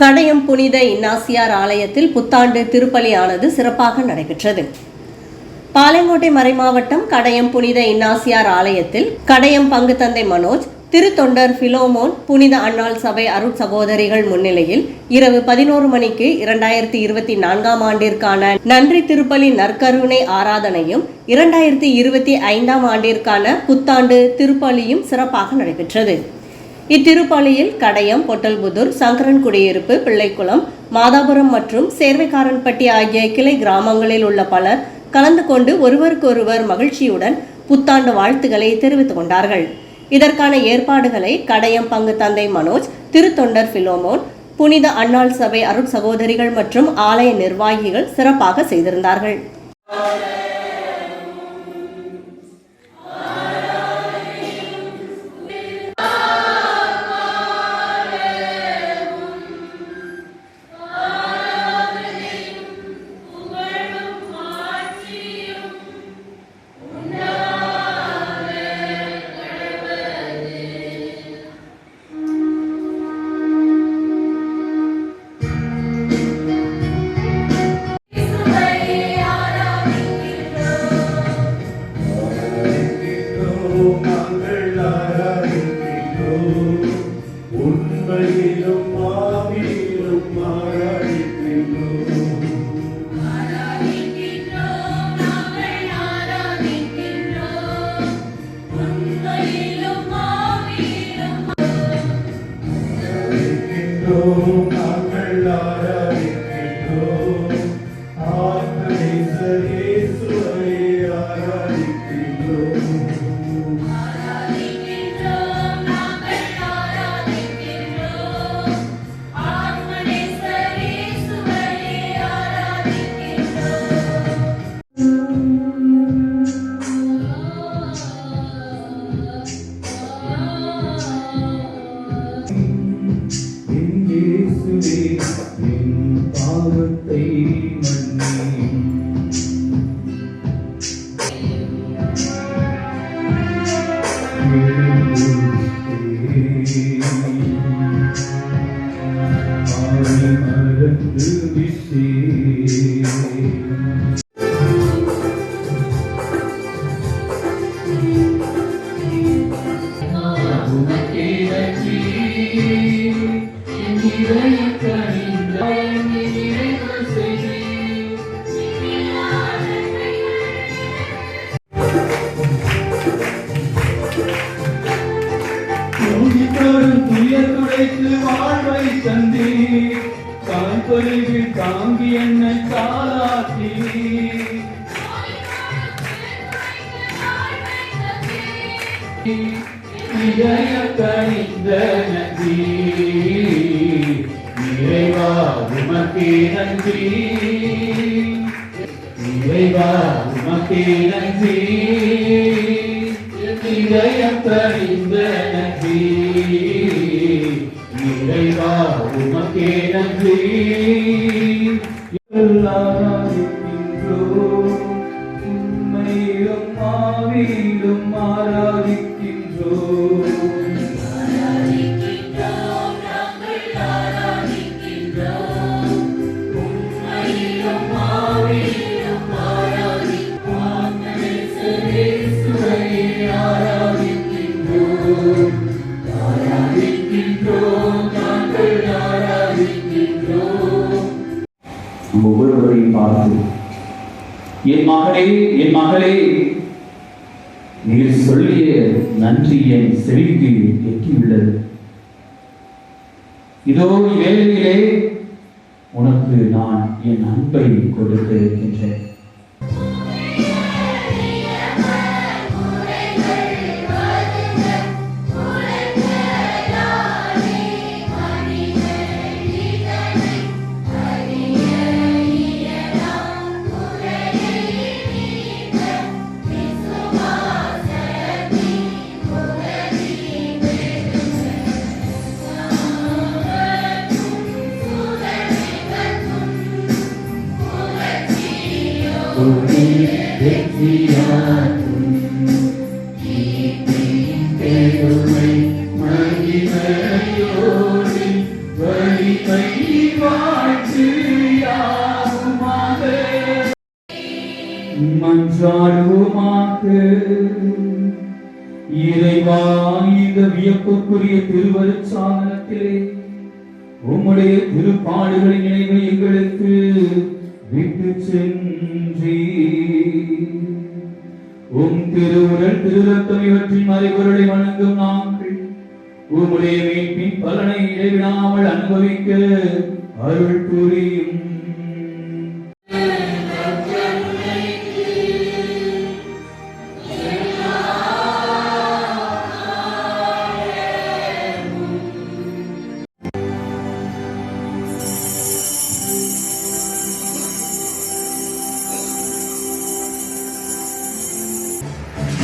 கடையம் புனித இன்னாசியார் ஆலயத்தில் புத்தாண்டு திருப்பலியானது சிறப்பாக நடைபெற்றது. பாலங்கோட்டை மறைமாவட்டம் கடையம் புனித இன்னாசியார் ஆலயத்தில் கடையம் பங்கு தந்தை மனோஜ் திருத்தொண்டர் பிலோமோன் புனித அன்னாள் சபை அருட் சகோதரிகள் முன்னிலையில் இரவு பதினோரு மணிக்கு இரண்டாயிரத்தி இருபத்தி நான்காம் ஆண்டிற்கான நன்றி திருப்பலி நற்கருணை ஆராதனையும் இரண்டாயிரத்தி இருபத்தி ஐந்தாம் ஆண்டிற்கான புத்தாண்டு திருப்பலியும் சிறப்பாக நடைபெற்றது. இத்திருப்பாளையில் கடையம் பொட்டல்புதூர் சங்கரன் குடியிருப்பு பிள்ளைக்குளம் மாதாபுரம் மற்றும் சேர்வைக்காரன்பட்டி ஆகிய கிளை கிராமங்களில் உள்ள பலர் கலந்து கொண்டு ஒருவருக்கொருவர் மகிழ்ச்சியுடன் புத்தாண்டு வாழ்த்துக்களை தெரிவித்துக் கொண்டார்கள். இதற்கான ஏற்பாடுகளை கடையம் பங்கு தந்தை மனோஜ் திருத்தொண்டர் பிலோமோன் புனித அன்னாள் சபை அருட் சகோதரிகள் மற்றும் ஆலய நிர்வாகிகள் சிறப்பாக செய்திருந்தார்கள். இதய கணிந்த நன்றி இறைவா உமக்கே நன்றி இறைவா உமக்கே நன்றி இதயம் கணிந்த நன்றி இறைவா உமக்கே நன்றி ஒவ்வொருவரையும் பார்த்து என் மகளே என் மகளே நீர் சொல்லிய நன்றி என் செவிக்கு எட்டியுள்ளது. இதோ வேலையிலே உனக்கு நான் என் அன்பை கொடுத்து இருக்கின்றேன் மன்றாடுவோமாக இறைவா இந்த வியப்புக்குரிய திருவருட்சாதனத்திலே உம்முடைய திருப்பாடுகளின் நினைவை எங்களுக்கு விட்டு சென்றி உம் திருவுடல் திருரத்தம் இவற்றின் மறைபொருளை வணங்கும் நாங்கள். உம்முடைய மீட்பின் பலனை இடைவிடாமல் அனுபவிக்க அருள் புரியும்.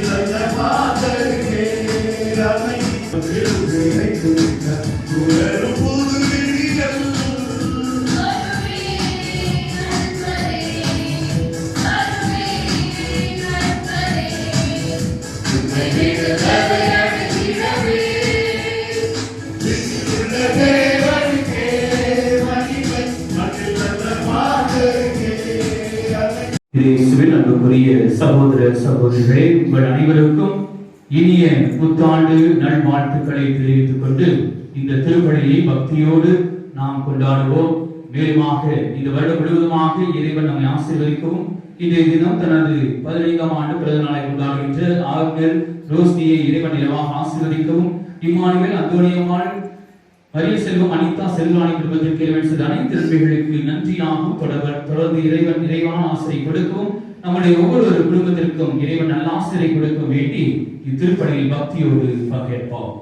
take that fire. அன்புக்குரிய சகோதர சகோதரிகளே உங்கள் அனைவருக்கும் இனிய புத்தாண்டு நல்வாழ்த்துக்களை தெரிவித்துக் கொண்டு இந்த திருப்பலியை பக்தியோடு நாம் கொண்டாடுவோம். மேலுமாக இந்த வருடம் முழுவதுமாக இறைவன் நம்மை ஆசீர்வதிக்கவும் இன்றைய தினம் தனது பதினைந்தாம் ஆண்டு பிறந்த நாளை கொண்டாடுகின்ற ஆகர் ரோஸ்னியை இறைவன் நிலவாக ஆசீர்வதிக்கவும் இம்மானுவேல் அந்தோனியம்மாள் அரிய செல்வம் அனிதா செல்வாணி குடும்பத்திற்கு இறைவன் அனைத்து நன்மைகளுக்கு நன்றியாகவும் தொடர் தொடர்ந்து இறைவன் இறைவான ஆசிரியை கொடுக்கவும் நம்முடைய ஒவ்வொரு குடும்பத்திற்கும் இறைவன் நல்ல ஆசிரியை கொடுக்க வேண்டி இத்திருப்பணியில் பக்தியோடு பங்கேற்போம்.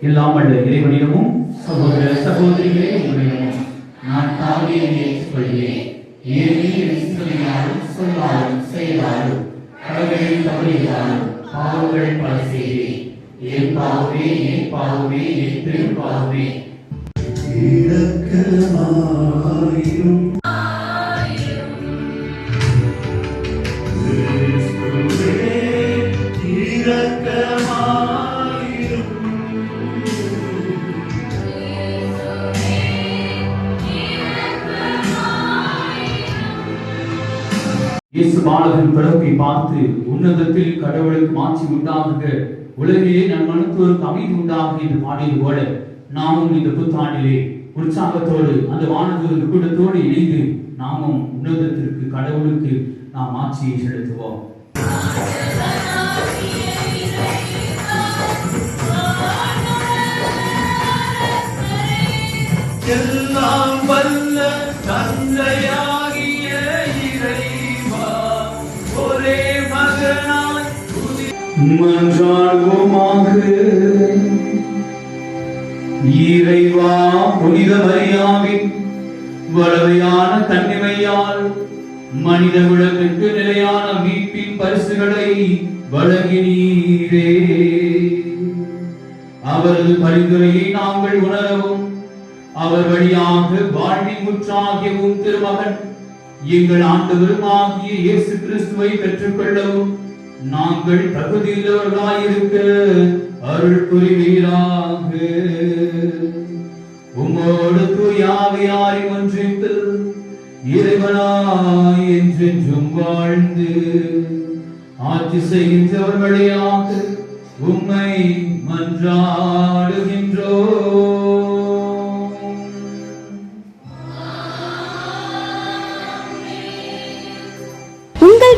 எல்லாம் வல்ல இறைவனிடமும் சகோதர சகோதரிகளே உங்களிடமும் நான் தாவியை ஏற்றுக்கொள்கிறேன். சொல்லாலும் செயலாலும் கடவுளின் தவறியாலும் பாவங்கள் பல செய்தேன் என் பாவமே என் பாவமே என் பெரும் பாவமே இயேசு பாலகன் பிறப்பை பார்த்து உன்னதத்தில் கடவுளுக்கு மாட்சி உண்டாகுக. உலகிலே நம் மனத்தோருக்கு அமைதி உண்டாக என்று பாடியது போல நாமும் இந்த புத்தாண்டிலே உற்சாகத்தோடு அந்த வானதூர் கூட்டத்தோடு இணைந்து நாமும் உன்னதத்திற்கு கடவுளுக்கு நாம் ஆட்சியை செலுத்துவோம். மன்றாடுவோமாக. இறைவா புனித மரியாவின் வளமையான தன்னிமையால் மனித குலத்திற்கு நிலையான மீட்பின் பரிசுகளை வழங்கினீரே. அவரது பரிந்துரையை நாங்கள் உணரவும். அவர் வழியாக வாழ்வின் முற்றாகியவும் திருமகன் எங்கள் ஆண்டவரும் ஆகிய இயேசு கிறிஸ்துவை பெற்றுக்கொள்ளவும். நாங்கள் தகுதியுள்ளவர்களாயிருக்க அருள் புரிவீராக உம்மோடு தூயாவியாரி ஒன்றித்து இறைவனாய் என்றென்றும் வாழ்ந்து ஆட்சி செய்கின்றவர்களையாக உம்மை மன்றாடுகின்றோ